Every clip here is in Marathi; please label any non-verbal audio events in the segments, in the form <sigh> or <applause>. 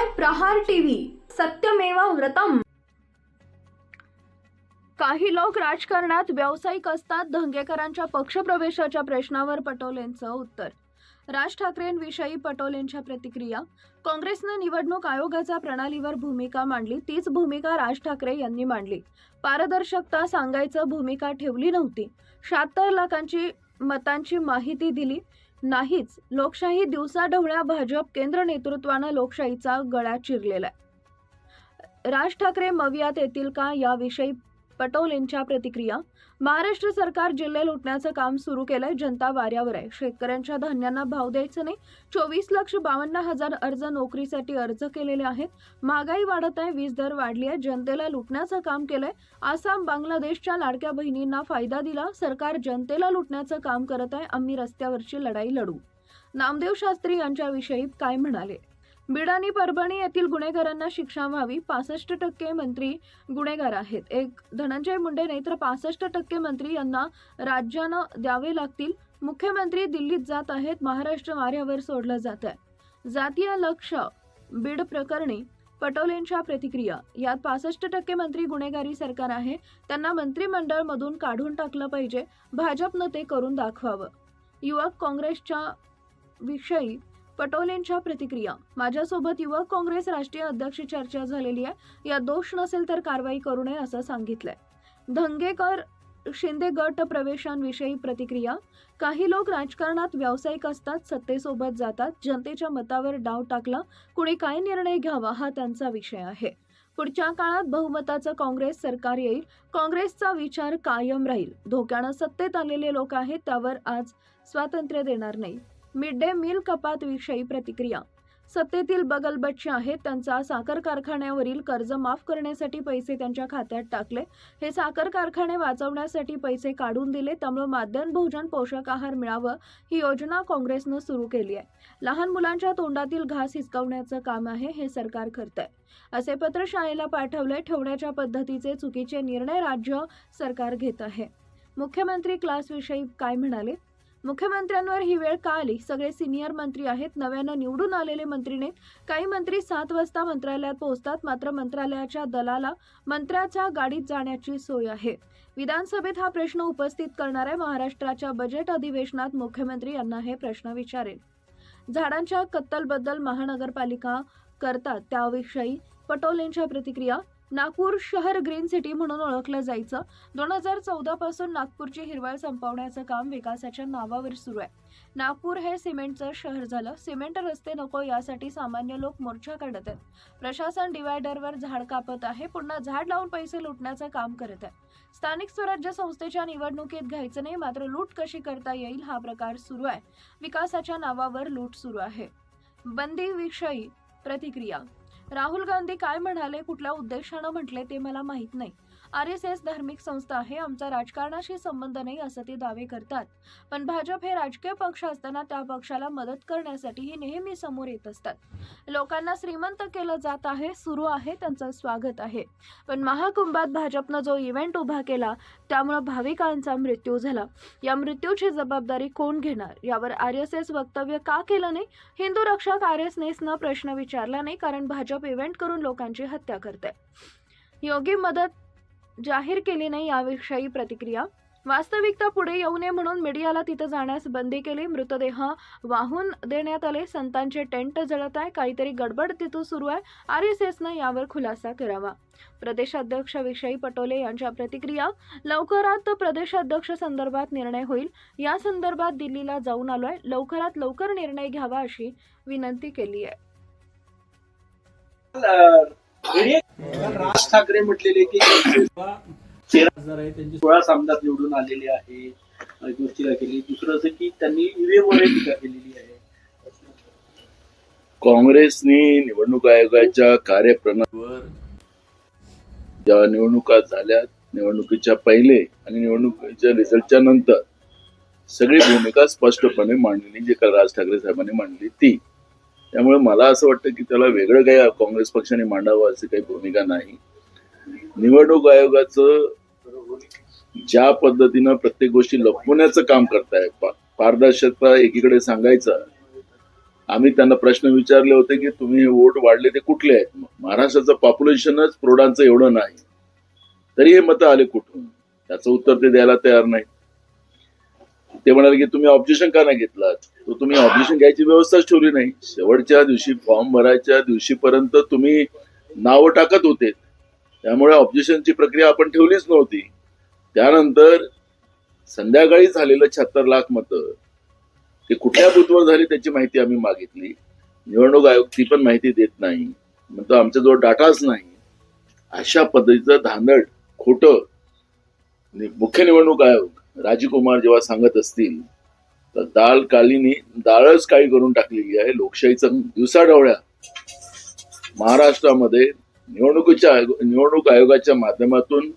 पाहताय प्रहार टीव्ही. सत्यमेवा व्रतम. काही लोक राजकारणात व्यावसायिक असतात. धंगेकरांच्या पक्षप्रवेशाच्या प्रश्नावर पटोलेंचं उत्तर. राज ठाकरेंविषयी पटोलेंच्या प्रतिक्रिया. काँग्रेसनं निवडणूक आयोगाच्या प्रणालीवर भूमिका मांडली. तीच भूमिका राज ठाकरे यांनी मांडली. पारदर्शकता सांगायचं भूमिका ठेवली नव्हती. शहात्तर लाखांची मतांची माहिती दिली. नाहीच लोकशाही दिवसाढवळ्या भाजप केंद्र नेतृत्वानं लोकशाहीचा गळा चिरलेला आहे. राज ठाकरे मवियात येतील का याविषयी पटोलेंच्या प्रतिक्रिया? महाराष्ट्र सरकार जिल्हे लुटण्याचं काम सुरू केलंय जनता वाऱ्यावर आहे. शेतकऱ्यांच्या धान्यांना भाव द्यायचं नाही. चोवीस लक्ष बावन्न हजार अर्ज नोकरीसाठी अर्ज केलेले आहेत. महागाई वाढत आहे वीज दर वाढली आहे. जनतेला लुटण्याचं काम केलंय. आसाम बांगलादेशच्या लाडक्या बहिणींना फायदा दिला. सरकार जनतेला लुटण्याचं काम करत आहे. आम्ही रस्त्यावरची लढाई लढू. नामदेव शास्त्री यांच्याविषयी काय म्हणाले? बीड आणि परभणी येथील गुन्हेगारांना शिक्षा व्हावी पासष्ट टक्के मंत्री गुन्हेगार आहेत. एक धनंजय मुंडे नाही तर पासष्ट टक्के मंत्री यांना राज्यानं द्यावे लागतील. मुख्यमंत्री दिल्लीत जात आहेत महाराष्ट्र वाऱ्यावर सोडलं जात आहे. जातीय लक्ष बीड प्रकरणी पटोलेंच्या प्रतिक्रिया. यात पासष्ट टक्के मंत्री गुन्हेगारी सरकार आहे त्यांना मंत्रिमंडळमधून काढून टाकलं पाहिजे. भाजपनं ते करून दाखवावं. युवक काँग्रेसच्या विषयी पटोलेंच्या प्रतिक्रिया. माझ्यासोबत युवक काँग्रेस राष्ट्रीय अध्यक्ष चर्चा झालेली आहे. या दोष नसेल तर कारवाई करू नये असं सांगितलंय. धंगेकर शिंदे गट प्रवेशांविषयी प्रतिक्रिया. काही लोक राजकारणात व्यावसायिक असतात सत्तेसोबत जातात. जनतेच्या मतावर डाव टाकला. कुणी काय निर्णय घ्यावा हा त्यांचा विषय आहे. पुढच्या काळात बहुमताचं काँग्रेस सरकार येईल. काँग्रेसचा विचार कायम राहील. धोक्यानं सत्तेत आलेले लोक आहेत त्यावर आज स्वातंत्र्य देणार नाही. मिड डे मील कपात विषयी प्रतिक्रिया. सत्तेतील बगलबच्चे आहेत त्यांचा साखर कारखान्यावरील कर्ज माफ करण्यासाठी पैसे त्यांच्या खात्यात टाकले. हे साखर कारखाने वाचवण्यासाठी पैसे काढून दिले त्यामुळे माध्यान भोजन पोषक आहार मिळावं ही योजना काँग्रेसनं सुरू केली आहे. लहान मुलांच्या तोंडातील घास हिसकवण्याचं काम आहे हे सरकार करतंय. असे पत्र शाळेला पाठवले ठेवण्याच्या पद्धतीचे चुकीचे निर्णय राज्य सरकार घेत आहे. मुख्यमंत्री क्लासविषयी काय म्हणाले? मुख्यमंत्र्यांवर ही वेळ का आली? सगळे सिनियर मंत्री आहेत नव्यानं निवडून आलेले मंत्री नाहीत काही मंत्री सात वाजता मंत्रालयात पोहोचतात मात्र मंत्रालयाच्या दलाला मंत्र्याच्या गाडीत जाण्याची सोय आहे. विधानसभेत हा प्रश्न उपस्थित करणाऱ्या महाराष्ट्राच्या बजेट अधिवेशनात मुख्यमंत्री यांना हे प्रश्न विचारेल. झाडांच्या कत्तलबद्दल महानगरपालिका करतात त्याविषयी पटोलेंच्या प्रतिक्रिया नागपूर शहर ग्रीन सिटी म्हणून ओळखलं जायचं. दोन हजार चौदा पासून नागपूरची हिरवळ संपवण्याचं काम विकासाच्या नावावर सुरू आहे. नागपूर हे सिमेंटचं शहर झालं. सिमेंट रस्ते नको यासाठी सामान्य लोक मोर्चा काढत आहेत. प्रशासन डिवायडरवर झाड कापत आहे. पुन्हा झाड लावून पैसे लुटण्याचं काम करत आहे. स्थानिक स्वराज्य संस्थेच्या निवडणुकीत घ्यायचं नाही मात्र लूट कशी करता येईल हा प्रकार सुरू आहे. विकासाच्या नावावर लूट सुरू आहे. बंदीविषयी प्रतिक्रिया राहुल गांधी काय म्हणाले कुठल्या उद्देशानं म्हटले ते मला माहीत नाही. आर एस एस धार्मिक संस्था आहे आमचा राजकारणाशी संबंध नाही असं ते दावे करतात. पण भाजप हे राजकीय पक्ष असताना त्या पक्षाला मदत करण्यासाठी हे नेहमी समोर येत असतात. लोकांना श्रीमंत केलं जात आहे सुरू आहे त्यांचं स्वागत आहे. पण महाकुंभात भाजपनं जो इव्हेंट उभा केला त्यामुळं भाविकांचा मृत्यू झाला. या मृत्यूची जबाबदारी कोण घेणार? यावर आर एस एस वक्तव्य का केलं नाही? हिंदू रक्षक आर एस एसनं प्रश्न विचारला नाही कारण भाजप इव्हेंट करून लोकांची हत्या करते योगी मदत जाहीर केली नाही याविषयी प्रतिक्रिया. वास्तविकता पुढे येऊ नये म्हणून मीडियाला तिथं जाण्यास बंदी केली. मृतदेह वाहून देण्यात आले. संतांचे टेंट जळत आहे. काहीतरी गडबड तिथून सुरू आहे. आर एस एसनं यावर खुलासा करावा. प्रदेशाध्यक्षाविषयी पटोले यांच्या प्रतिक्रिया लवकरात प्रदेशाध्यक्ष संदर्भात निर्णय होईल. या संदर्भात दिल्लीला जाऊन आलोय. लवकरात लवकर निर्णय घ्यावा अशी विनंती केली आहे. राज ठाकरे म्हटलेले की आहे सोळा आमदार निवडून आलेले आहे गोष्टीला केली. दुसरं असं की त्यांनी ईव्हीएम वर टीका केलेली आहे. काँग्रेसने निवडणूक आयोगाच्या कार्यप्रणालीवर ज्या निवडणुका झाल्या निवडणुकीच्या पहिले आणि निवडणुकीच्या रिझल्टच्या नंतर सगळी भूमिका स्पष्टपणे मांडलेली जी काल राज ठाकरे साहेबांनी मांडली ती. त्यामुळे मला असं वाटतं की त्याला वेगळं काही काँग्रेस पक्षाने मांडावं अशी काही भूमिका नाही. निवडणूक आयोगाचं ज्या पद्धतीनं प्रत्येक गोष्टी लपवण्याचं काम करताय पारदर्शकता एकीकडे सांगायचं आम्ही त्यांना प्रश्न विचारले होते की तुम्ही वोट वाढले ते कुठले आहेत? महाराष्ट्राचं पॉप्युलेशनच प्रौढांचं एवढं नाही. तरी हे मतं आले कुठून? त्याचं उत्तर ते द्यायला तयार नाही ते म्हणाले की तुम्ही ऑब्जेक्शन का नाही घेतलात? तर तुम्ही ऑब्जेक्शन घ्यायची व्यवस्थाच ठेवली नाही. शेवटच्या दिवशी फॉर्म भरायच्या दिवशीपर्यंत तुम्ही नावं टाकत होते. त्यामुळे ऑब्जेक्शनची प्रक्रिया आपण ठेवलीच नव्हती. त्यानंतर संध्याकाळी झालेलं शहात्तर लाख मतं. ते कुठल्या बुथवर झाली त्याची माहिती आम्ही मागितली. निवडणूक आयोग ती पण माहिती देत नाही. म्हणतो आमच्याजवळ डाटाच नाही. अशा पद्धतीचं धांदड खोटं मुख्य निवडणूक आयोग राजकुमार जेव्हा सांगत असतील तर दाल कालीनी डाळच काळी करून टाकलेली आहे. लोकशाहीचा दिवसाढवळ्या महाराष्ट्रामध्ये निवडणुकीच्या आयोग- निवडणूक आयोगाच्या माध्यमातून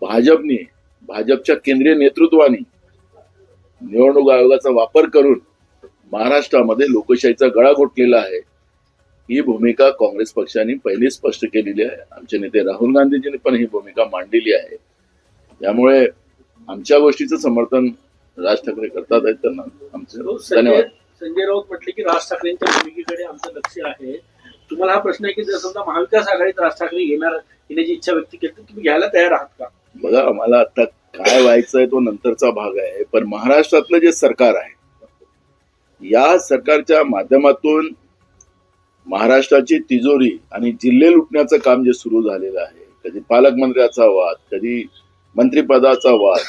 भाजपने भाजपच्या केंद्रीय नेतृत्वाने निवडणूक आयोगाचा वापर करून महाराष्ट्रामध्ये लोकशाहीचा गळा घोटलेला आहे. ही भूमिका काँग्रेस पक्षाने पहिली स्पष्ट केलेली आहे. आमचे नेते राहुल गांधीजींनी पण ही भूमिका मांडलेली आहे. त्यामुळे आमच्या गोष्टीचं समर्थन राज ठाकरे करतात आहेत त्यांना. आमचे संजय धन्यवाद. संजय राऊत म्हटले की राज ठाकरेंच्या भूमिकेकडे आमचं लक्ष आहे. तुम्हाला हा प्रश्न आहे की जर समजा महाविकास आघाडीत राज ठाकरे घेणार घेण्याची इच्छा व्यक्त केली तर तुम्ही घ्यायला तयार आहात का? बघा आम्हाला आता काय व्हायचंय तो नंतरचा भाग आहे. पण महाराष्ट्रातलं जे सरकार आहे या सरकारच्या माध्यमातून महाराष्ट्राची तिजोरी आणि जिल्हे लुटण्याचं काम जे सुरू झालेलं आहे कधी पालकमंत्र्याचा वाद कधी मंत्रिपदाचा वाद.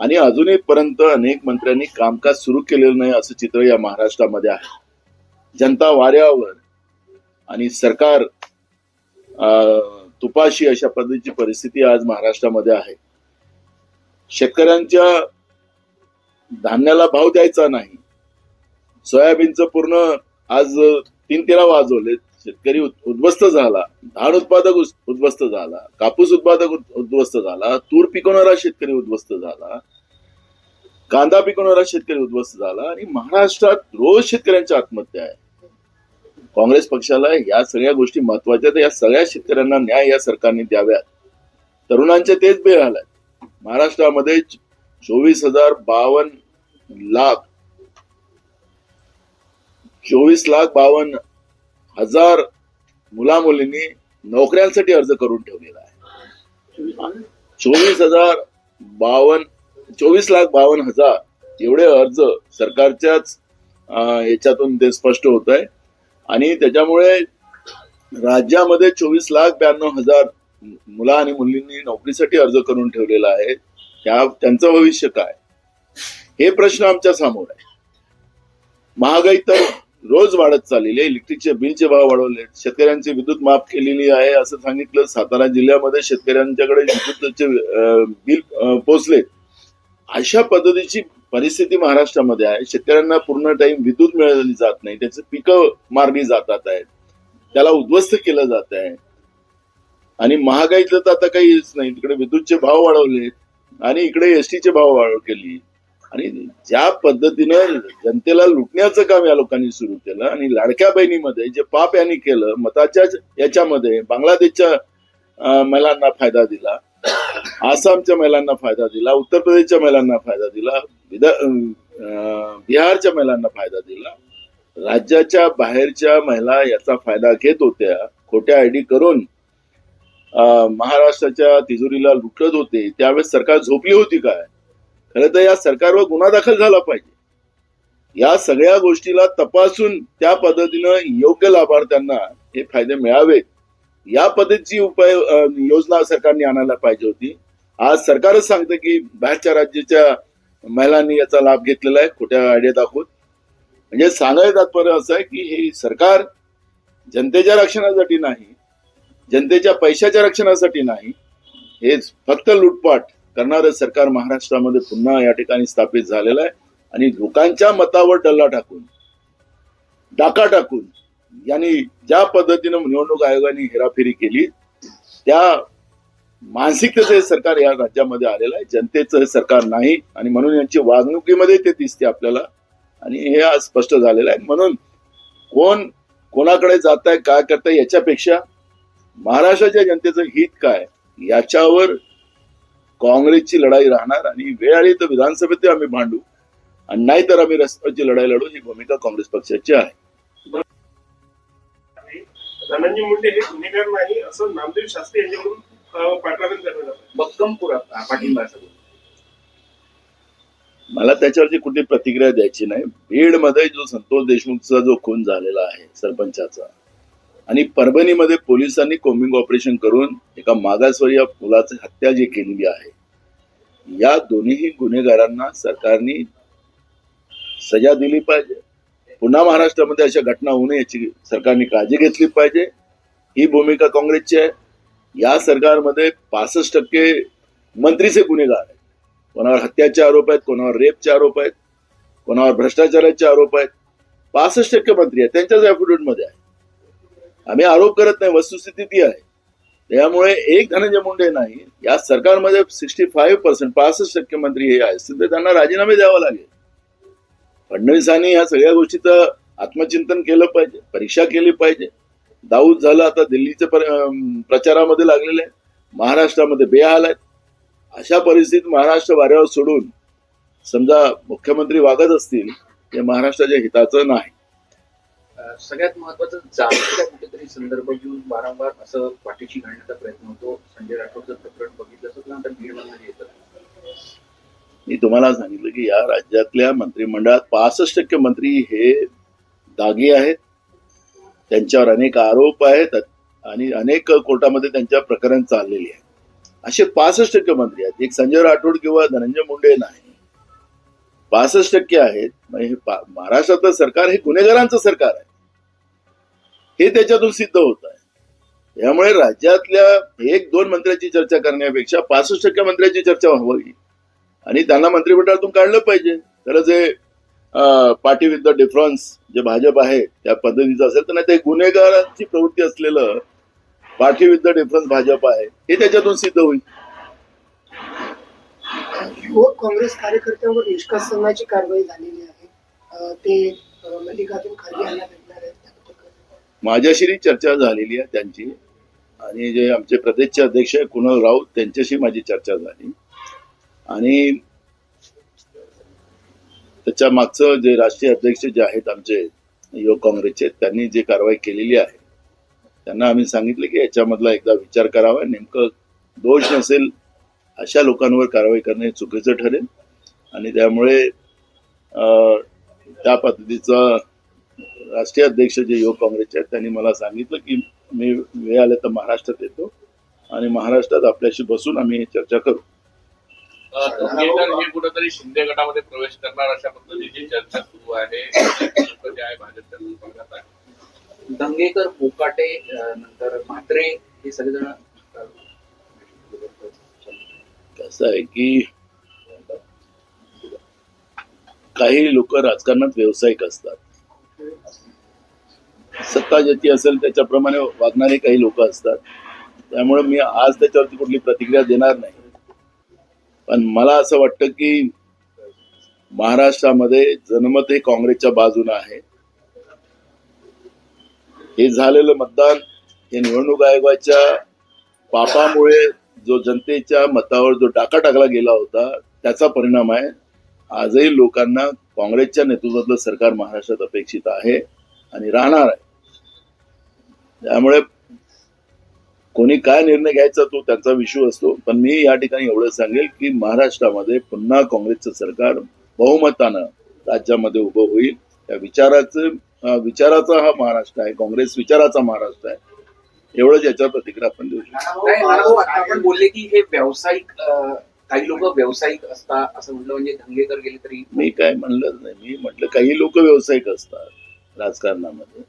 आणि अजूनही पर्यंत अनेक मंत्र्यांनी कामकाज सुरू केलेलं नाही असं चित्र या महाराष्ट्रामध्ये आहे. जनता वाऱ्यावर आणि सरकार तुपाशी अशा पद्धतीची परिस्थिती आज महाराष्ट्रामध्ये आहे. शेतकऱ्यांच्या धान्याला भाव द्यायचा नाही. सोयाबीनचं पूर्ण आज तीन तेरा वाजवले शेतकरी उद्ध्वस्त झाला. धान उत्पादक उद्ध्वस्त झाला. कापूस उत्पादक उद्ध्वस्त झाला. तूर पिकवणारा शेतकरी उद्ध्वस्त झाला. कांदा पिकवणारा शेतकरी उद्ध्वस्त झाला. आणि महाराष्ट्रात रोज शेतकऱ्यांच्या आत्महत्या आहे. काँग्रेस पक्षाला या सगळ्या गोष्टी महत्त्वाच्या आहेत. या सगळ्या शेतकऱ्यांना न्याय या सरकारने द्याव्यात. तरुणांचे तेच बेहाल आहेत महाराष्ट्रामध्ये चोवीस हजार बावन्न लाख चोवीस लाख बावन्न हजार मुला मुलींनी नोकऱ्यांसाठी अर्ज करून ठेवलेला आहे. चोवीस हजार बावन्न चोवीस लाख बावन्न हजार एवढे अर्ज सरकारच्याच याच्यातून ते स्पष्ट होत आहे आणि त्याच्यामुळे राज्यामध्ये चोवीस लाख ब्याण्णव हजार मुला आणि मुलींनी नोकरीसाठी अर्ज करून ठेवलेला आहे. त्या त्यांचं भविष्य काय? हे प्रश्न आमच्यासमोर आहे. महागाई तर रोज वाढत चाललेली आहे. इलेक्ट्रिकच्या बिलचे भाव वाढवले शेतकऱ्यांची विद्युत माफ केलेली आहे असं सांगितलं. सातारा जिल्ह्यामध्ये शेतकऱ्यांच्याकडे विद्युतचे बिल पोचले. अशा पद्धतीची परिस्थिती महाराष्ट्रामध्ये आहे. शेतकऱ्यांना पूर्ण टाइम विद्युत मिळाली जात नाही. त्याचे पिकं मारली जातात आहेत. त्याला उद्ध्वस्त केलं जात आहे. आणि महागाईतलं तर आता काहीच नाही. तिकडे विद्युतचे भाव वाढवले आणि इकडे एसटीचे भाव वाढ केली. आणि ज्या पद्धतीनं जनतेला लुटण्याचं काम या लोकांनी सुरू केलं आणि लाडक्या बहिणीमध्ये जे पाप यांनी केलं मताच्या याच्यामध्ये बांगलादेशच्या महिलांना फायदा दिला आसामच्या महिलांना फायदा दिला उत्तर प्रदेशच्या महिलांना फायदा दिला विदा अं, बिहारच्या महिलांना फायदा दिला. राज्याच्या बाहेरच्या महिला याचा फायदा घेत होत्या खोट्या आयडी करून महाराष्ट्राच्या तिजोरीला लुटत होते त्यावेळेस सरकार झोपली होती काय? खरं तर या सरकारवर गुन्हा दाखल झाला पाहिजे. या सगळ्या गोष्टीला तपासून त्या पद्धतीनं योग्य लाभार्थ्यांना हे फायदे मिळावेत. या पद्धतीची उपाय योजना सरकारने आणायला पाहिजे होती. आज सरकारच सांगतं की बाहेरच्या राज्याच्या महिलांनी याचा लाभ घेतलेला आहे. खोट्या आयडिया दाखवत. म्हणजे सांगायचं तात्पर्य असं आहे की हे सरकार जनतेच्या रक्षणासाठी नाही जनतेच्या पैशाच्या रक्षणासाठी नाही हे फक्त लुटपाट करणारं सरकार महाराष्ट्रामध्ये पुन्हा या ठिकाणी स्थापित झालेलं आहे. आणि लोकांच्या मतावर डल्ला टाकून डाका टाकून यांनी ज्या पद्धतीनं निवडणूक आयोगाने हेराफेरी केली त्या मानसिकतेचं हे सरकार या राज्यामध्ये आलेलं आहे. जनतेचं हे सरकार नाही आणि म्हणून यांची वागणुकीमध्ये ते दिसते आपल्याला. आणि हे आज स्पष्ट झालेलं आहे. म्हणून कोण कोणाकडे जात आहे काय करताय याच्यापेक्षा महाराष्ट्राच्या जनतेचं हित काय? याच्यावर काँग्रेसची लढाई राहणार आणि वेळ आली तर विधानसभेत आम्ही मांडू आणि नाहीतर आम्ही रस्त्याची लढाई लढू ही भूमिका काँग्रेस पक्षाची आहे. धनंजय मुंडे हे गुन्हेगार नाही असं नामदेव शास्त्री यांच्याकडून भक्कमपुरात पाठिंबा मला त्याच्यावरची कुठली प्रतिक्रिया द्यायची नाही. बीडमध्ये जो संतोष देशमुखचा जो खून झालेला आहे सरपंचाचा आणि परभणीमध्ये पोलिसांनी कोम्बिंग ऑपरेशन करून एका मागासवर्गीय मुलाची हत्या जी केलेली आहे या दोन्ही गुन्हेगारांना सरकारने सजा दिली पाहिजे. पुन्हा महाराष्ट्रामध्ये अशा घटना होऊ नये याची सरकारने काळजी घेतली पाहिजे. ही भूमिका काँग्रेसची आहे. या सरकारमध्ये पासष्ट टक्के मंत्रीचे गुन्हेगार आहेत. कोणावर हत्याचे आरोप आहेत कोणावर रेपचे आरोप आहेत कोणावर भ्रष्टाचाराचे आरोप आहेत. पासष्ट टक्के मंत्री आहेत. त्यांच्याच affidavit मध्ये आहे. आम्ही आरोप करत नाही वस्तुस्थिती ती आहे. त्यामुळे एक धनंजय मुंडे नाही या सरकारमध्ये सिक्स्टी फाईव्ह पर्सेंट पासष्ट टक्के मंत्री हे असतील तर त्यांना राजीनामे द्यावा लागेल. फडणवीसांनी ह्या सगळ्या गोष्टीचं आत्मचिंतन केलं पाहिजे परीक्षा केली पाहिजे. दाऊद झालं आता दिल्लीचे प्रचारामध्ये लागलेले आहे महाराष्ट्रामध्ये बेहाल आहेत. अशा परिस्थितीत महाराष्ट्र वाऱ्यावर सोडून समजा मुख्यमंत्री वागत असतील ते महाराष्ट्राच्या हिताचं नाही. सगळ्यात महत्वाचं जातीचा कुठेतरी संदर्भ घेऊन वारंवार असं पाठीशी घालण्याचा प्रयत्न होतो. संजय राठोडचं प्रकरण बघितलं असं नंतर बीडमधनं येतं. मी तुम्हाला सांगितलं की या राज्यातल्या मंत्रिमंडळात पासष्ट टक्के मंत्री हे दागे आहेत. त्यांच्यावर अनेक आरोप आहेत आणि अनेक कोर्टामध्ये त्यांच्या प्रकरण चाललेली आहेत. असे पासष्ट टक्के मंत्री आहेत. एक संजय राठोड किंवा धनंजय मुंडे नाही. पासष्ट टक्के आहेत. हे महाराष्ट्रातलं सरकार हे गुन्हेगारांचं सरकार आहे. हे त्याच्यातून सिद्ध होत आहे. त्यामुळे राज्यातल्या एक दोन मंत्र्याची चर्चा करण्यापेक्षा पासष्ट टक्के मंत्र्याची चर्चा व्हावी. आणि त्यांना मंत्रिमंडळातून काढलं पाहिजे. तर जे पार्टी विथ द डिफरन्स जे भाजप आहे त्या पद्धतीचं असेल तर नाही ते गुन्हेगारांची प्रवृत्ती असलेलं party with the difference Bhajap आहे हे त्याच्यातून सिद्ध होईल. युवक काँग्रेस कार्यकर्त्यांवर निष्कासनाची कारवाई झालेली आहे. ते मल्लिकार्जुन खरगे यांना भेटणार आहेत त्याबद्दल काय? माझ्याशी चर्चा झालेली आहे त्यांची. आणि जे आमचे प्रदेशचे अध्यक्ष आहे कुणाल राऊत त्यांच्याशी माझी चर्चा झाली. आणि त्याच्या मागचं जे राष्ट्रीय अध्यक्ष जे आहेत आमचे युवक काँग्रेसचे त्यांनी जे कारवाई केलेली आहे त्यांना आम्ही सांगितलं की याच्यामधला एकदा विचार करावा. नेमकं दोष नसेल अशा लोकांवर कारवाई करणे चुकीचं ठरेल. आणि त्यामुळे त्या पद्धतीचा राष्ट्रीय अध्यक्ष जे युवक काँग्रेसचे आहेत त्यांनी मला सांगितलं की मी वेळ आले तर महाराष्ट्रात येतो आणि महाराष्ट्रात आपल्याशी बसून आम्ही चर्चा करू. हे कुठेतरी शिंदे गटामध्ये प्रवेश करणार अशा पद्धतीची चर्चा सुरू आहे. दंगेकर बोकाटे नंतर म्हात्रे हे सगळेजण कसं आहे की काही लोक राजकारणात व्यावसायिक असतात. सत्ता ज्याची असेल त्याच्याप्रमाणे वागणारे काही लोक असतात. त्यामुळे मी आज त्याच्यावरती कुठली प्रतिक्रिया देणार नाही. पण मला असं वाटतं की महाराष्ट्रामध्ये जनमत हे काँग्रेसच्या बाजूने आहे. हे झालेलं मतदान हे निवडणूक आयोगाच्या पापामुळे जो जनतेच्या मतावर जो डाका टाकला गेला होता त्याचा परिणाम आहे. आजही लोकांना काँग्रेसच्या नेतृत्वातलं सरकार महाराष्ट्रात अपेक्षित आहे आणि राहणार आहे. त्यामुळे कोणी काय निर्णय घ्यायचा तो त्यांचा विषय असतो. पण मी या ठिकाणी एवढं सांगेल की महाराष्ट्रामध्ये पुन्हा काँग्रेसचं सरकार बहुमतानं राज्यामध्ये उभं होईल. त्या विचाराचं विचाराचा हा महाराष्ट्र आहे. काँग्रेस विचाराचा महाराष्ट्र आहे. एवढंच याच्यावर प्रतिक्रिया आपण देऊ शकतो. आपण बोलले की हे व्यावसायिक काही लोक व्यावसायिक असतात असं म्हटलं म्हणजे धंगेकर गेले तरी मी काय म्हणलंच नाही. मी म्हटलं काही लोक व्यावसायिक असतात राजकारणामध्ये.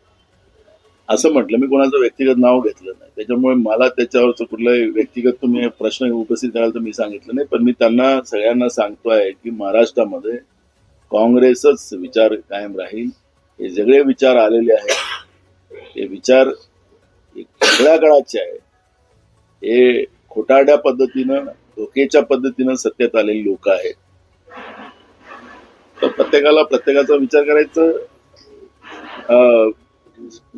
असं म्हटलं मी कोणाचं व्यक्तिगत नाव घेतलं नाही. त्याच्यामुळे मला त्याच्यावरचं कुठलाही व्यक्तिगत तुम्ही प्रश्न उपस्थित कराल तर मी सांगितलं नाही. पण मी त्यांना सगळ्यांना सांगतो आहे की महाराष्ट्रामध्ये काँग्रेसच विचार कायम राहील. हे सगळे विचार आलेले आहेत. हे विचार सगळ्या काळाचे आहे हे खोटाड्या पद्धतीनं धोकेच्या पद्धतीनं सत्तेत आलेली लोक आहेत. तर प्रत्येकाला प्रत्येकाचा विचार करायचं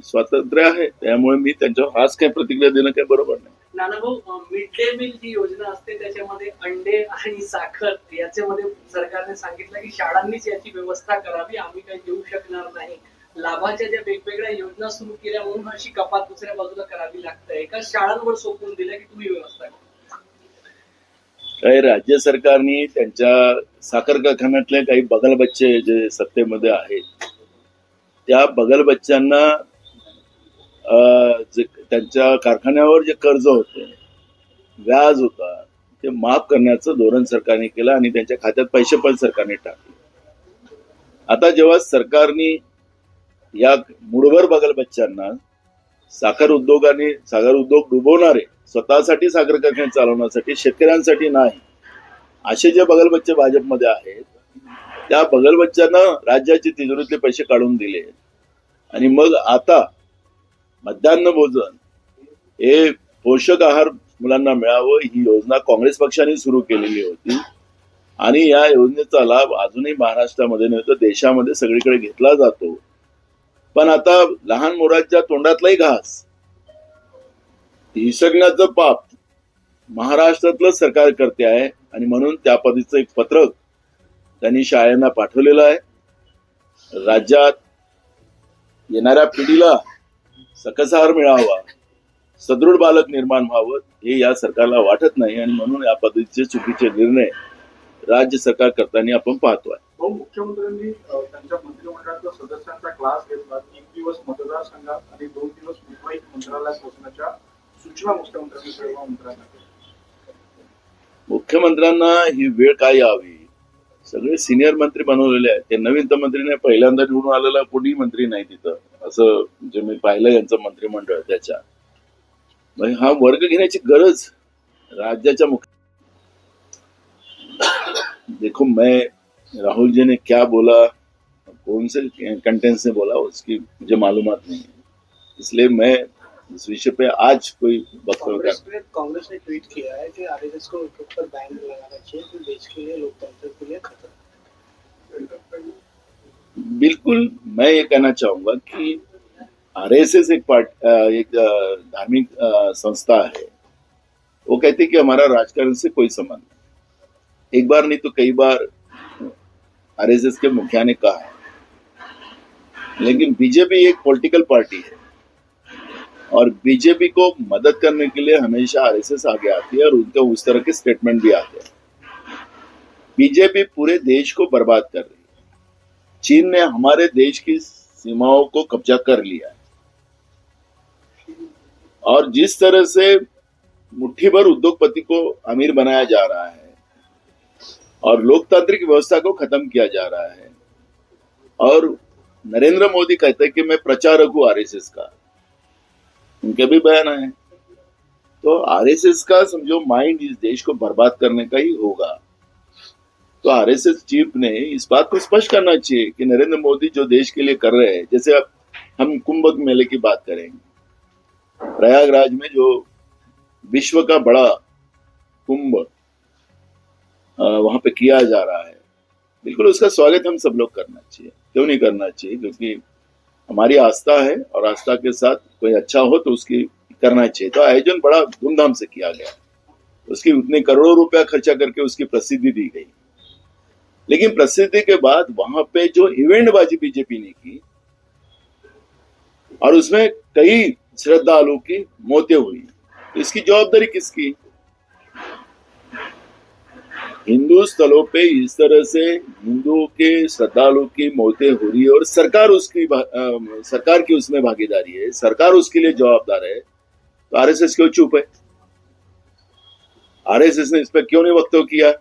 स्वातंत्र्य आहे. त्यामुळे मी त्यांच्यावर हाच काही प्रतिक्रिया देणं काही बरोबर नाही. नानाभाऊ मिड डे मील जी योजना असते त्याच्यामध्ये अंडे आणि साखर याच्यामध्ये सरकारने सांगितलं की शाळांनीच याची व्यवस्था करावी. आम्ही काही देऊ शकणार नाही. लाभाच्या ज्या वेगवेगळ्या योजना सुरू केल्या म्हणून अशी कपात दुसऱ्या बाजूला करावी लागते. एका शाळांवर सोपवून दिल्या की तुम्ही व्यवस्था करा? काही राज्य सरकारने त्यांच्या साखर कारखान्यातले काही बगल बच्चे जे सत्तेमध्ये आहेत त्या बगल बच्च्यांना अं, जे त्यांच्या कारखान्यावर जे कर्ज होते व्याज होता ते माफ करण्याचं धोरण सरकारने केलं आणि त्यांच्या खात्यात पैसे पण सरकारने टाकले. आता जेव्हा सरकारने या मुडभर बगल बच्च्यांना साखर उद्योगाने साखर उद्योग डुबवणारे स्वतःसाठी साखर कारखाने चालवण्यासाठी शेतकऱ्यांसाठी नाही. असे जे बगलबच्चे भाजपमध्ये आहेत त्या बगलबच्च्यानं राज्याची तिजोरीतले पैसे काढून दिले. आणि मग आता मध्यान्ह भोजन हे पोषक आहार मुलांना मिळावं ही योजना काँग्रेस पक्षाने सुरू केलेली होती. आणि या योजनेचा लाभ अजूनही महाराष्ट्रामध्ये नाही तर देशामध्ये सगळीकडे घेतला जातो. पण आता लहान मुलांच्या तोंडातलाही घास. हिसगण्याचं पाप महाराष्ट्रातलं सरकार करते आहे आणि म्हणून त्या पद्धतीचं एक पत्रक त्यांनी शाळांना पाठवलेलं आहे. राज्यात येणाऱ्या पिढीला सकसहार मिळावा सदृढ बालक निर्माण व्हावं हे या सरकारला वाटत नाही आणि म्हणून या पद्धतीचे चुकीचे निर्णय राज्य सरकार करताना आपण पाहतोय. भाऊ मुख्यमंत्र्यांनी त्यांच्या मंत्रिमंडळातल्या सदस्यांचा क्लास घेतला. एक दिवस मतदारसंघात आणि दोन दिवस मुंबईत मंत्रालयात पोहोचण्याच्या सूचना मुख्यमंत्र्यांनी सर्व मंत्र्यांना मुख्यमंत्र्यांना ही वेळ काय यावी? सगळे सिनियर मंत्री बनवलेले आहेत. ते नवीन तर मंत्री नाही पहिल्यांदा निवडून आलेला कोणी मंत्री नाही तिथं. असं जे मी पाहिलं यांचं मंत्रिमंडळ त्याच्या. म्हणजे हा वर्ग घेण्याची गरज राज्याच्या मुख्य <coughs> देखो मैं राहुल जी ने क्या बोला कौन से कंटेंट से बोला उसकी मुझे मालूम नहीं है। इसलिए मैं इस विषय पे आज कोई कर कांग्रेस ने कांग्रेस ने ट्वीट किया है कि आरएसएस को ऊपर बैन लगाना चाहिए तो देश के लिए लोकतंत्र के लिए खतरा। बिल्कुल मैं ये कहना चाहूँगा कि आरएसएस एक पार्ट एक धार्मिक संस्था है। वो कहती है कि हमारा राजकारण से कोई संबंध नहीं। एक बार नहीं तो कई बार आरएसएस के मुखिया ने कहा है। लेकिन बीजेपी एक पॉलिटिकल पार्टी है। और बीजेपी को मदद करने के लिए हमेशा आरएसएस आगे आती है और उनके उस तरह के स्टेटमेंट भी आते हैं। बीजेपी पूरे देश को बर्बाद कर रही है। चीन ने हमारे देश की सीमाओं को कब्जा कर लिया है। और जिस तरह से मुट्ठी भर उद्योगपति को अमीर बनाया जा रहा है और लोकतांत्रिक व्यवस्था को खत्म किया जा रहा है। और नरेंद्र मोदी कहते हैं कि मैं प्रचारक हूँ आरएसएस का। उनके भी बयान आए तो आरएसएस का समझो माइंड इस देश को बर्बाद करने का ही होगा। तो आरएसएस चीफ ने इस बात को स्पष्ट करना चाहिए कि नरेंद्र मोदी जो देश के लिए कर रहे हैं, जैसे अब हम कुंभक मेले की बात करेंगे। प्रयागराज में जो विश्व का बड़ा कुंभ वहाँ पे किया जा रहा है। बिल्कुल उसका स्वागत हम सब लोग करना चाहिए। क्यों नहीं करना चाहिए? क्योंकि हमारी आस्था है और आस्था के साथ कोई अच्छा हो तो उसकी करना चाहिए। तो आयोजन बड़ा धूमधाम से किया गया। उसकी उतने करोड़ों रुपया खर्चा करके उसकी प्रसिद्धि दी गई। लेकिन प्रसिद्धि के बाद वहाँ पे जो इवेंटबाजी बीजेपी ने की, और उसमें कई श्रद्धालुओं की मौतें हुई तो इसकी जवाबदारी किसकी? हिंदू स्थलों पे इस तरह से हिंदुओं के श्रद्धालु की मौतें हो रही है और सरकार उसकी अ, सरकार की उसमें भागीदारी है। सरकार उसके लिए जवाबदार है। तो आरएसएस क्यों चुप है? आरएसएस ने इस पर क्यों नहीं वक्तव्य किया?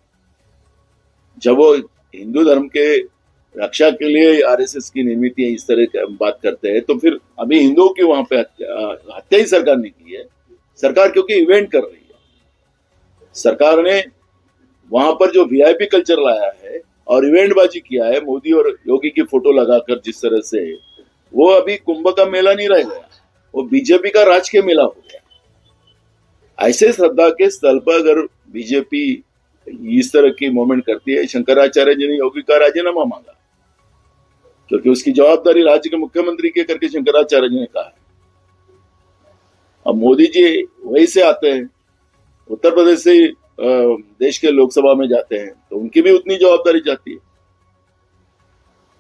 जब वो हिंदू धर्म के रक्षा के लिए आरएसएस की निर्मित इस तरह की बात करते हैं तो फिर अभी हिंदुओं की वहाँ पे हत्या ही सरकार ने की है। सरकार क्योंकि इवेंट कर रही है। सरकार ने वहाँ पर जो वीआईपी कल्चर लाया है और इवेंटबाजी किया है, मोदी और योगी की फ़ोटो लगाकर जिस तरह से, वो अभी कुंभ का मेला नहीं रह गया, वो बीजेपी का राजकीय मेला हो गया। ऐसे श्रद्धा के स्थल पर अगर बीजेपी इस तरह की मूवमेंट करती है, शंकराचार्य जी ने योगी का राजीनामा मांगा, क्योंकि उसकी जवाबदारी राज्य के मुख्यमंत्री के करके शंकराचार्य जी ने कहा है। अब मोदी जी वहीं से आते हैं, उत्तर प्रदेश से देश के लोकसभा में जाते हैं तो उनकी भी उतनी जवाबदारी जाती है।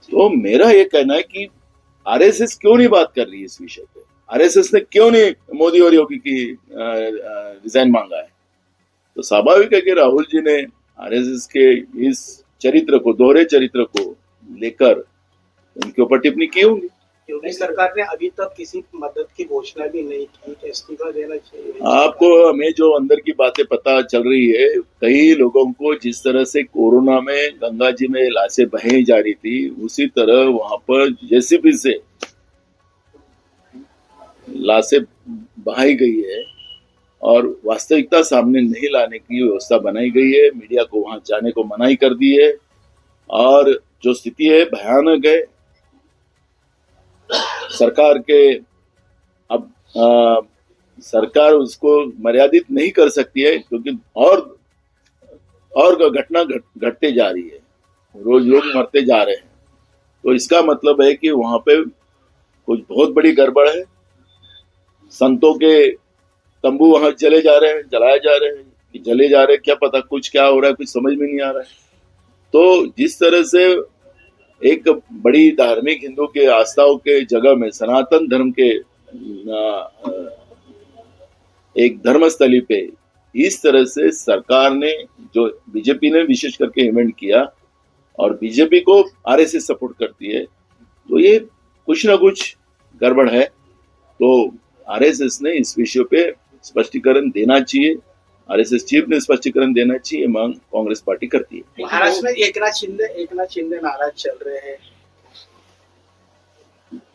तो मेरा ये कहना है कि आरएसएस क्यों नहीं बात कर रही है इस विषय पे? आरएसएस ने क्यों नहीं मोदी और योगी की रिजाइन मांगा है? तो स्वाभाविक है कि राहुल जी ने आरएसएस के इस चरित्र को, दोहरे चरित्र को लेकर उनके ऊपर टिप्पणी की होगी। योगी सरकार ने अभी तक किसी मदद की घोषणा भी नहीं की इस्तीफा देना चाहिए। आपको हमें जो अंदर की बातें पता चल रही है कई लोगों को जिस तरह से कोरोना में गंगा जी में लाशें बही जा रही थी उसी तरह वहाँ पर जेसीबी से लाशें बहाई गई है और वास्तविकता सामने नहीं लाने की व्यवस्था बनाई गई है। मीडिया को वहाँ जाने को मनाही कर दी है। और जो स्थिति है भयानक है। सरकार के अब आ, सरकार उसको मर्यादित नहीं कर सकती है क्योंकि और और घटना घट, घटते जा रही है। रोज लोग मरते जा रहे हैं। तो इसका मतलब है कि वहाँ पे कुछ बहुत बड़ी गड़बड़ है। संतों के तंबू वहाँ चले जा रहे हैं जलाए जा रहे हैं कि जले जा रहे हैं क्या पता कुछ क्या हो रहा है कुछ समझ में नहीं आ रहा है। तो जिस तरह से एक बड़ी धार्मिक हिंदू के आस्थाओं के जगह में, सनातन धर्म के एक धर्मस्थली पे इस तरह से सरकार ने जो बीजेपी ने विशेष करके इवेंट किया और बीजेपी को आरएसएस सपोर्ट करती है तो ये कुछ ना कुछ गड़बड़ है। तो आरएसएस ने इस विषय पे स्पष्टीकरण देना चाहिए। आरएसएस चीफ ने स्पष्टीकरण देना चाहिए मांग कांग्रेस पार्टी करती है। महाराष्ट्र में एकनाथ शिंदे एकनाथ शिंदे नाराज़ चल रहे हैं।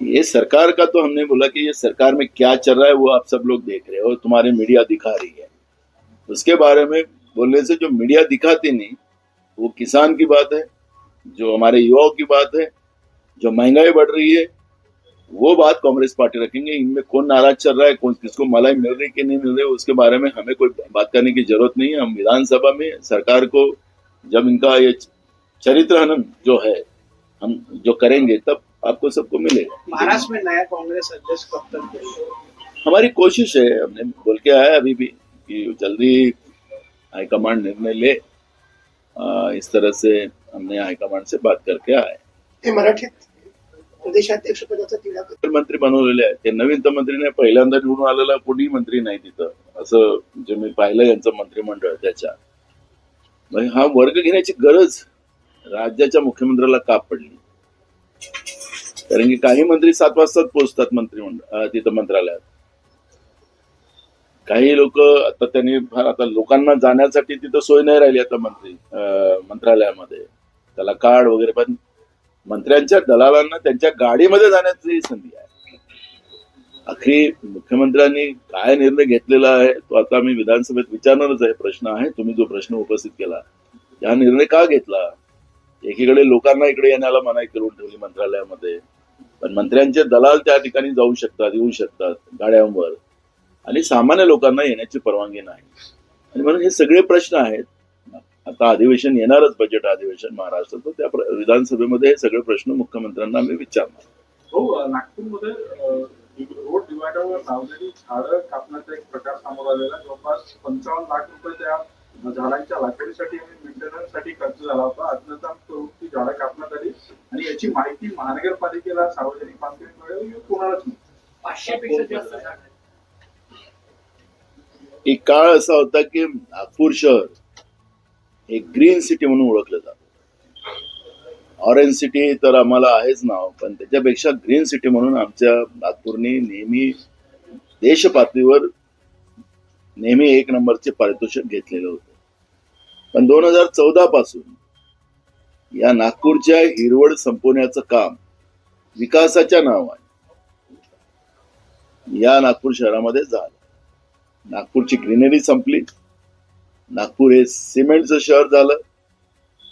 ये सरकार का तो हमने बोला कि ये सरकार में क्या चल रहा है वो आप सब लोग देख रहे हो तुम्हारे मीडिया दिखा रही है। उसके बारे में बोलने से जो मीडिया दिखाती नहीं वो किसान की बात है जो हमारे युवाओं की बात है जो महँगाई बढ़ रही है वो बात कांग्रेस पार्टी रखेंगे इनमें कौन नाराज़ चल रहा है कौन किसको मलाई मिल रही कि नहीं मिल रही उसके बारे में हमें कोई बात करने की ज़रूरत नहीं है। हम विधानसभा में सरकार को जब इनका ये चरित्र हनन जो है हम जो करेंगे तब आपको सबको मिलेगा। महाराष्ट्र में नया कांग्रेस अध्यक्ष कब तक हमारी कोशिश है हमने बोल के आया अभी भी कि जल्दी हाईकमांड निर्णय ले। आ, इस तरह से हमने हाईकमांड से बात करके आए। मराठीत प्रदेशाध्यक्ष पदाचा तिला मंत्री बनवलेले आहेत. ते नवीन तर मंत्रीने पहिल्यांदा निवडून आलेला कोणी मंत्री नाही तिथं. असं जे मी पाहिलं यांचं मंत्रिमंडळ त्याच्या. म्हणजे हा वर्ग घेण्याची गरज राज्याच्या मुख्यमंत्र्याला का पडली? कारण की काही मंत्री सात वाजताच पोहोचतात मंत्रिमंडळ तिथं मंत्रालयात. काही लोक आता त्यांनी फार आता लोकांना जाण्यासाठी तिथं सोय नाही राहिली आता मंत्री मंत्रालयामध्ये. त्याला कार्ड वगैरे पण मंत्र्यांच्या दलालांना त्यांच्या गाडीमध्ये जाण्याची संधी आहे. अखेर मुख्यमंत्र्यांनी काय निर्णय घेतलेला आहे तो आता मी विधानसभेत विचारणारच आहे. प्रश्न आहे तुम्ही जो प्रश्न उपस्थित केला हा निर्णय का घेतला? एकीकडे लोकांना इकडे येण्याला मनाई करून ठेवली मंत्रालयामध्ये पण मंत्र्यांचे दलाल त्या ठिकाणी जाऊ शकतात येऊ शकतात गाड्यांवर. आणि सामान्य लोकांना येण्याची परवानगी नाही. आणि म्हणून हे सगळे प्रश्न आहेत आता अधिवेशन येणारच बजेट अधिवेशन महाराष्ट्राचं. त्या विधानसभेमध्ये हे सगळे प्रश्न मुख्यमंत्र्यांना आम्ही विचारणार. हो नागपूरमध्ये रोड डिवायडरवर लावलेली झाडं कापण्याचा एक प्रकार समोर आलेला. जवळपास पंचावन्न लाख रुपये त्या झाडांच्या लागवडीसाठी आणि मेंटेनन्ससाठी खर्च झाला होता. अज्ञात करून ती झाडं कापण्यात आली. आणि याची माहिती महानगरपालिकेला सार्वजनिक बांधकाम मिळेल कोणालाच नाही. पाचशे पेक्षा जास्त. एक काळ असा होता की नागपूर शहर हे ग्रीन सिटी म्हणून ओळखलं जात. ऑरेंज सिटी तर आम्हाला आहेच नाव पण त्याच्यापेक्षा ग्रीन सिटी म्हणून आमच्या नागपूरने नेहमी देश पातळीवर नेहमी एक नंबरचे पारितोषिक घेतलेलं होतं. पण दोन हजार चौदा पासून या नागपूरच्या हिरवळ संपवण्याचं काम विकासाच्या नावाने या नागपूर शहरामध्ये झालं. नागपूरची ग्रीनरी संपली. नागपूर हे सिमेंटचं शहर झालं.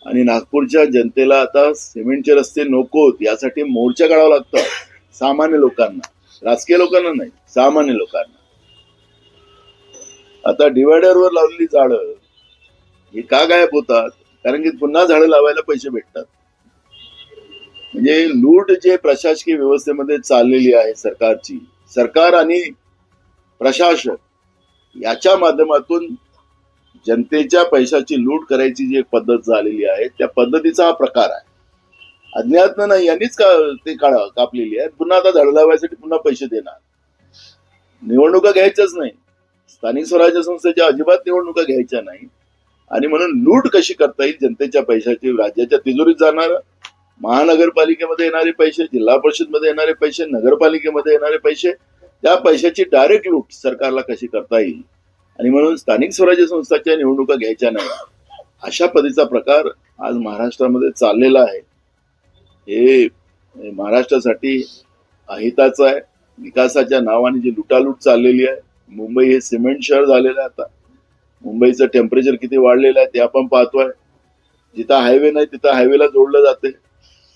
आणि नागपूरच्या जनतेला आता सिमेंटचे रस्ते नकोत यासाठी मोर्चा काढावा लागतो. सामान्य लोकांना. राजकीय लोकांना नाही सामान्य लोकांना. आता डिवायडरवर लावलेली झाडं हे का गायब होतात? कारण की पुन्हा झाडं लावायला पैसे भेटतात. म्हणजे लूट जे प्रशासकीय व्यवस्थेमध्ये चाललेली आहे सरकारची सरकार आणि प्रशासन याच्या माध्यमातून जनतेच्या पैशाची लूट करायची जी एक पद्धत झालेली आहे त्या पद्धतीचा हा प्रकार आहे. अज्ञात नाही यांनीच का ते काढा कापलेली आहे पुन्हा आता धड लावायसाठी पुन्हा पैसे देणार. निवडणुका घ्यायच्याच नाही. स्थानिक स्वराज्य संस्थेच्या अजिबात निवडणुका घ्यायच्या नाही. आणि म्हणून लूट कशी करता येईल जनतेच्या पैशाची? राज्याच्या तिजोरीत जाणार. महानगरपालिकेमध्ये येणारे पैसे जिल्हा परिषदमध्ये येणारे पैसे नगरपालिकेमध्ये येणारे पैसे त्या पैशाची डायरेक्ट लूट सरकारला कशी करता येईल? आणि म्हणून स्थानिक स्वराज्य संस्थाच्या निवडणुका घ्यायच्या नाही. अशा पद्धतीचा प्रकार आज महाराष्ट्रामध्ये चाललेला आहे. हे हे महाराष्ट्रासाठी अहिताचं आहे. विकासाच्या नावाने जी लुटालूट चाललेली आहे. मुंबई हे सिमेंट शहर झालेलं आहे आता. मुंबईचं टेम्परेचर किती वाढलेलं आहे ते आपण पाहतोय. जिथं हायवे नाही तिथं हायवेला जोडलं जाते.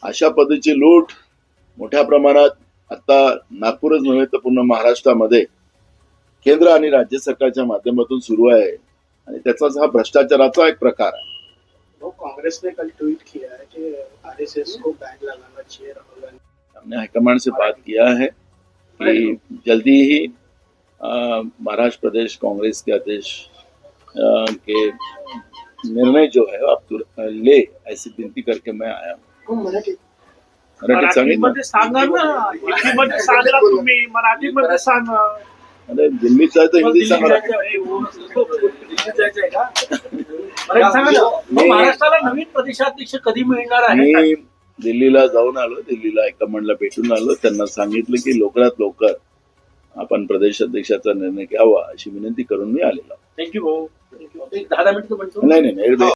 अशा पद्धतीची लूट मोठ्या प्रमाणात आता नागपूरच नव्हे तर पूर्ण महाराष्ट्रामध्ये केंद्र आणि राज्य सरकारच्या माध्यमातून सुरू आहे. आणि त्याचाच हा भ्रष्टाचाराचा एक प्रकार आहे. वो कांग्रेस ने कल ट्वीट किया है कि आरएसएस को बैन लगाना चाहिए राहुल गांधी. हमने हाईकमांड से बात किया है कि जल्दी ही महाराष्ट्र प्रदेश कांग्रेस के अध्यक्ष के निर्णय जो है आप ले ऐसी विनती करके मैं आया हूँ। हो, मराठी. मराठीत मराठीमध्ये सांगा ना. हिंदीमध्ये सांगा तुम्ही. मराठीमध्ये सांगा. अरे दिल्लीत जायचं सांगा ना. मी- महाराष्ट्राला नवीन प्रदेशाध्यक्ष कधी मिळणार आहे? मी दिल्लीला जाऊन आलो दिल्लीला हायकमांडला भेटून आलो. त्यांना सांगितलं की लवकरात लवकर आपण प्रदेश अध्यक्षाचा निर्णय घ्यावा अशी विनंती करून मी आलेलो. थँक्यू भाऊ. एक दहा दहा मिनिटं म्हणतो नाही नाही नाही